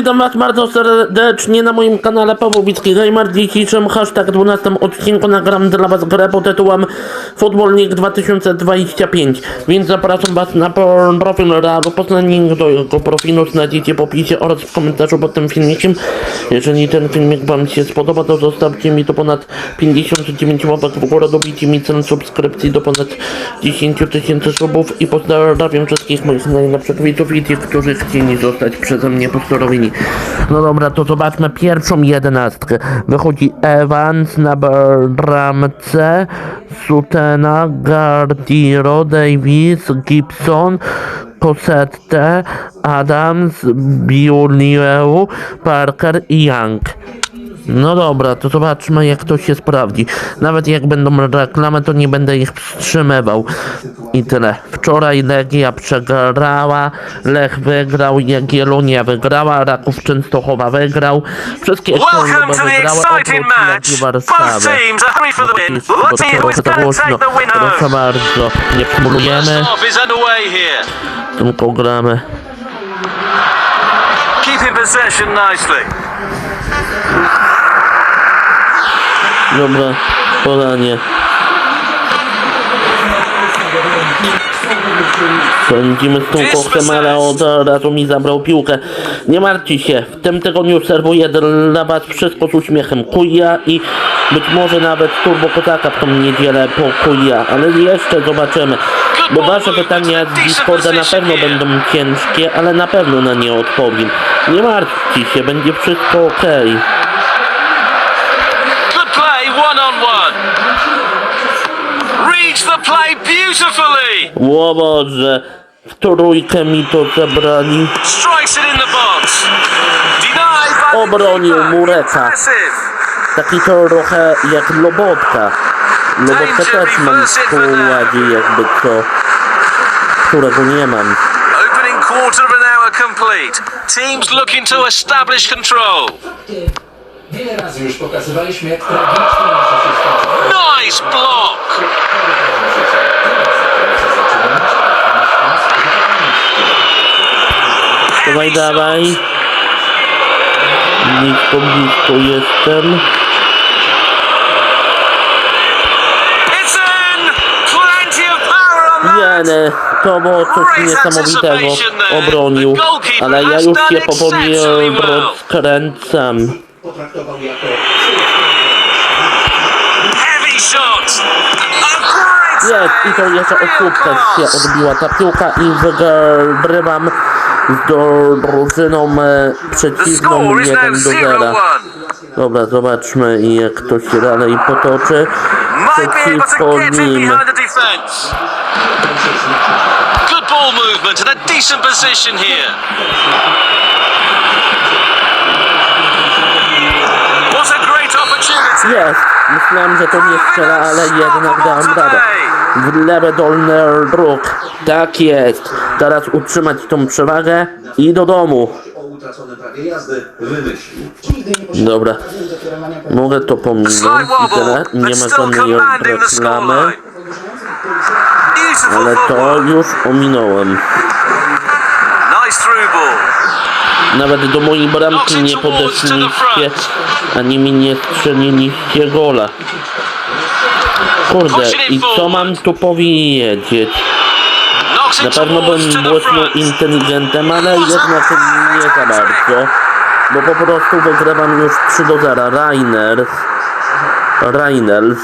witam was bardzo serdecznie na moim kanale Pawłowicki Gamer. W dzisiejszym hashtag 12 odcinku nagram dla was grę pod tytułem Futbolnik 2025. Więc zapraszam was na profil Realu. Link do jego profilu znajdziecie w opisie oraz w komentarzu pod tym filmikiem. Jeżeli ten filmik wam się spodoba, to zostawcie mi to ponad 59 łapek w górę, dobicie mi cel subskrypcji do ponad 10 tysięcy subów i pozdrawiam wszystkich moich najlepszych widzów i tych, którzy chcieli zostać przeze mnie No dobra, to zobaczmy pierwszą jedenastkę. Wychodzi Evans na bramce, Sutena, Gardiro, Davis, Gibson, Cosette, Adams, Biulieu, Parker i Young. No dobra, to zobaczmy jak to się sprawdzi. Nawet jak będą reklamy, to nie będę ich wstrzymywał. I tyle. Wczoraj Legia przegrała, Lech wygrał, Jagiellonia wygrała, Raków Częstochowa wygrał. Wszystkie Welcome to the exciting match. Both teams are hungry for the win. Let's see who's going to take the win Proszę bardzo, nie przymulujemy, tylko gramy. Keeping possession nicely. Dobra, podanie. Sądzimy z tą kochtem, ale od razu mi zabrał piłkę. Nie martwcie się, w tym tygodniu serwuję dla was wszystko z uśmiechem. Kuja i być może nawet Turbo Kotaka w tą niedzielę po Kuja, ale jeszcze zobaczymy. Bo wasze pytania z Discorda na pewno będą ciężkie, ale na pewno na nie odpowiem. Nie martwcie się, będzie wszystko okej. Good Reads the play beautifully. Ło Boże, w trójkę mi to zabrali. Strikes it in the box. Denied by Obronił. Mureka. Taki trochę jak Lobotka. Lobotka też mam w składzie jakby co, którego nie mam. Opening quarter of an hour complete. Teams looking to establish control. Wiele razy już pokazywaliśmy, jak tragicznie może się skończyć. Nice block. Dawaj, dawaj. Blisko, blisko jestem. Jene, to było coś niesamowitego. Obronił. Ale ja już się powoli rozkręcam. Potraktował jako Heavy Jest, i to jeszcze o słupkę się odbiła ta piłka i wygrywam z drużyną e, The przeciwną score is 1 now do 0. 0-1. Dobra, zobaczmy jak to się dalej potoczy. Przeciwko nim. behind the defence. Good ball movement and a decent position here. Jest! Myślałem, że to nie strzela, ale jednak dałem radę. W lewe dolny róg. Tak jest. Teraz utrzymać tą przewagę i do domu. Dobra. Mogę to pominąć i tyle. Nie ma żadnej reklamy. Ale to już ominąłem. Nice through ball. Nawet do mojej bramki nie podeszliście, ani mi nie strzeliliście gola. Kurde, i co mam tu powiedzieć? Na pewno bym front. inteligentem, ale jednak nie za bardzo. Bo po prostu wygrywam już 3 do 0. Rainer, Reiners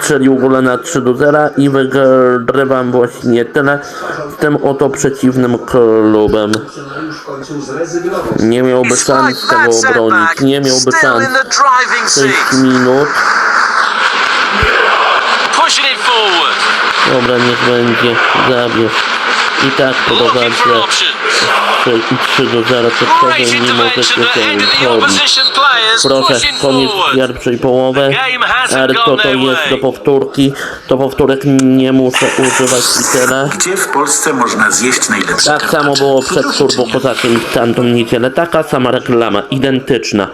strzelił gola na 3 do 0 i wygrywam właśnie tyle z tym oto przeciwnym klubem. Nie miałby szans tego obronić, nie miałby szans. in the driving 6 seat. minut. Dobra, niech będzie. Zabierz. I tak Looking for prowadzę options. 3 do 0, to wtedy Great nie możecie się ended the chodzić. opposition players Proszę, koniec pierwszej połowy. Ale to jest do powtórki. Do powtórek nie muszę używać i tyle. Gdzie w Polsce można zjeść najlepszy Tak samo było przed Turbo Kozakiem w tamtą niedzielę. Taka sama reklama, identyczna.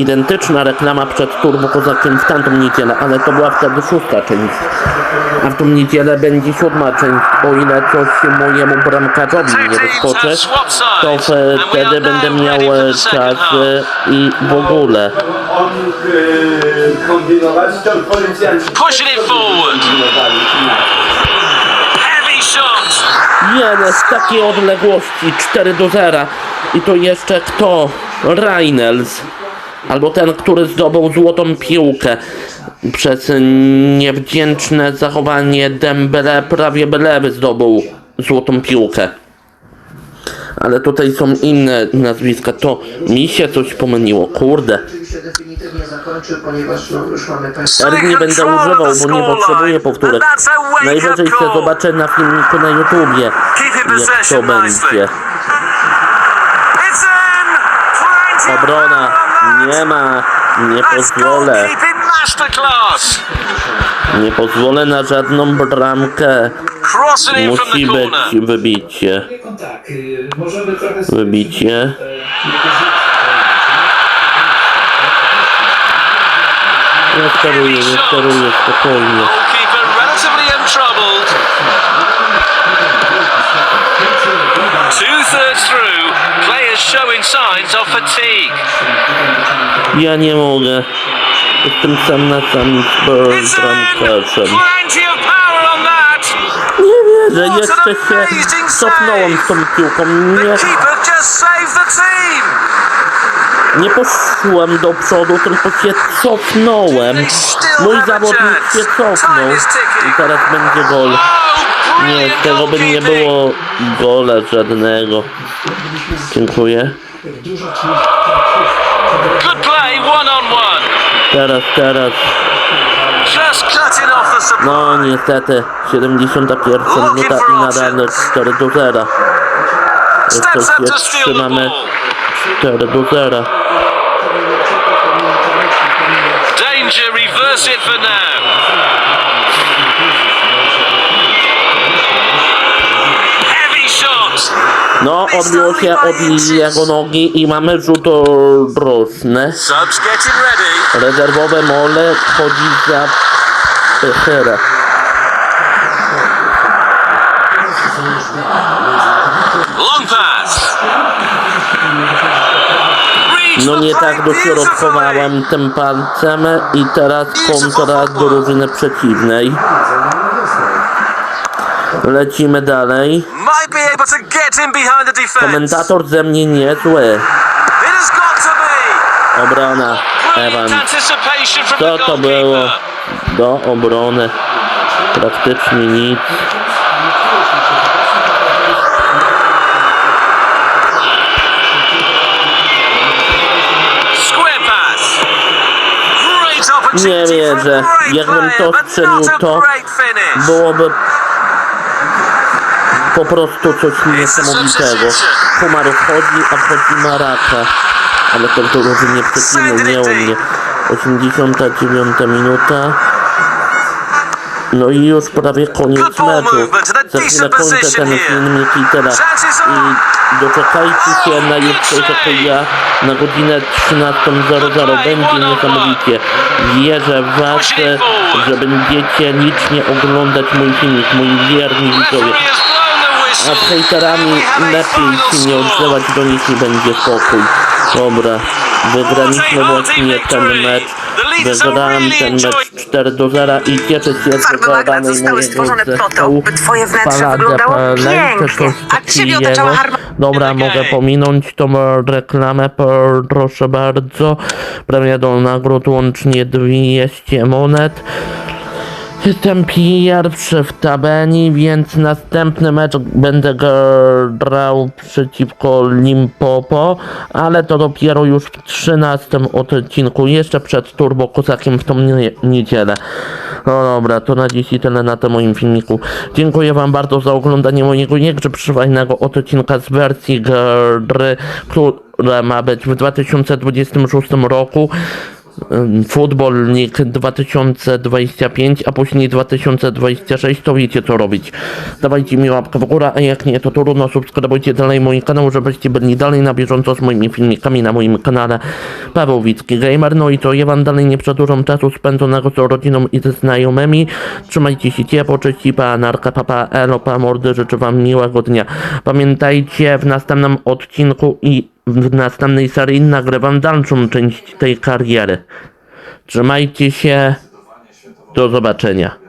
Identyczna reklama przed Turbo Kozakiem w tamtą niedzielę, ale to była wtedy szósta część. A w tą niedzielę będzie siódma część, o ile coś mojemu bramkarzowi nie wyskoczy, to wtedy będę miał e, czas e, i w ogóle. kombinować, to policjanci Pushing it forward. Heavy shot. Jeden z takiej odległości 4 do 0 i to jeszcze kto? Reinels albo ten, który zdobył złotą piłkę przez niewdzięczne zachowanie Dembele prawie byle zdobył złotą piłkę ale tutaj są inne nazwiska to mi się coś pomyliło kurde. Teraz nie będę używał, bo nie potrzebuję powtórek. Najwyżej się zobaczę na filmiku na YouTubie, jak to będzie. Obrona. Nie ma, nie pozwolę, nie pozwolę na żadną bramkę. Musi być wybicie, wybicie. Nie steruję, nie steruję, spokojnie. Two thirds through, players showing signs of fatigue. Ja nie mogę. Jestem sam na sam z bramkarzem. Nie wierzę, jeszcze się cofnąłem z tą piłką. Nie, nie poszłem do przodu, tylko się cofnąłem. Mój zawodnik się cofnął. I teraz będzie gol. Oh, Nie, tego by nie było gola żadnego. Dziękuję. Good play. Teraz, teraz. No niestety, 71 minuta i nadal 4 do 0. Steps Jeszcze się trzymamy ball. 4 do 0. Danger, reverse it for now. Heavy shot. No, odbiło się od jego nogi i mamy rzut roczny. Rezerwowe mole chodzi za. Reads No nie tak dośrodkowałem tym palcem i teraz kontra drużyny przeciwnej. Lecimy dalej. Might be able to get in behind the defense. Komentator ze mnie niezły. It has got to be. Obrona. Ewan. Co to było? Do obrony. Praktycznie nic. Nie wierzę. Jakbym to strzelił, to. Byłoby po prostu coś niesamowitego. Kumar wchodzi, a wchodzi Maraka. Ale to w drużynie przeciwnej, nie u mnie. 89 minuta. No i już prawie koniec meczu. Za chwilę kończę ten filmik i tyle. I doczekajcie się na jutrzejszego ja na godzinę 13.00. Będzie niesamowicie. Wierzę w Was, że będziecie licznie oglądać mój filmik, moi wierni widzowie. Z hejterami lepiej się nie odzywać do nich i będzie spokój. Dobra, wygraliśmy właśnie ten mecz. Wygrałem ten mecz 4 do 0 i cieszę się Magnet wygranej zostały mojego zespołu. by twoje wnętrze Paladę wyglądało Pelej, czy pięknie, coś a ciebie otaczała takiego. harmonia. Dobra, mogę pominąć tą reklamę, proszę bardzo. Premia do nagród łącznie 200 monet. Jestem pierwszy w tabeli, więc następny mecz będę grał przeciwko Limpopo, ale to dopiero już w 13 odcinku, jeszcze przed Turbo Kozakiem w tą nie- niedzielę. No dobra, to na dziś i tyle na tym moim filmiku. Dziękuję wam bardzo za oglądanie mojego przywajnego odcinka z wersji gry, która ma być w 2026 roku ym, Football League 2025, a później 2026, to wiecie co robić. Dawajcie mi łapkę w górę, a jak nie, to trudno, subskrybujcie dalej mój kanał, żebyście byli dalej na bieżąco z moimi filmikami na moim kanale Paweł Wicki Gamer. No i to ja wam dalej nie przedłużam czasu spędzonego z rodziną i ze znajomymi. Trzymajcie się ciepło, cześć, pa, narka, papa, elo, pa, mordy, życzę wam miłego dnia. Pamiętajcie, w następnym odcinku i w następnej serii nagrywam dalszą część tej kariery. Trzymajcie się. Do zobaczenia.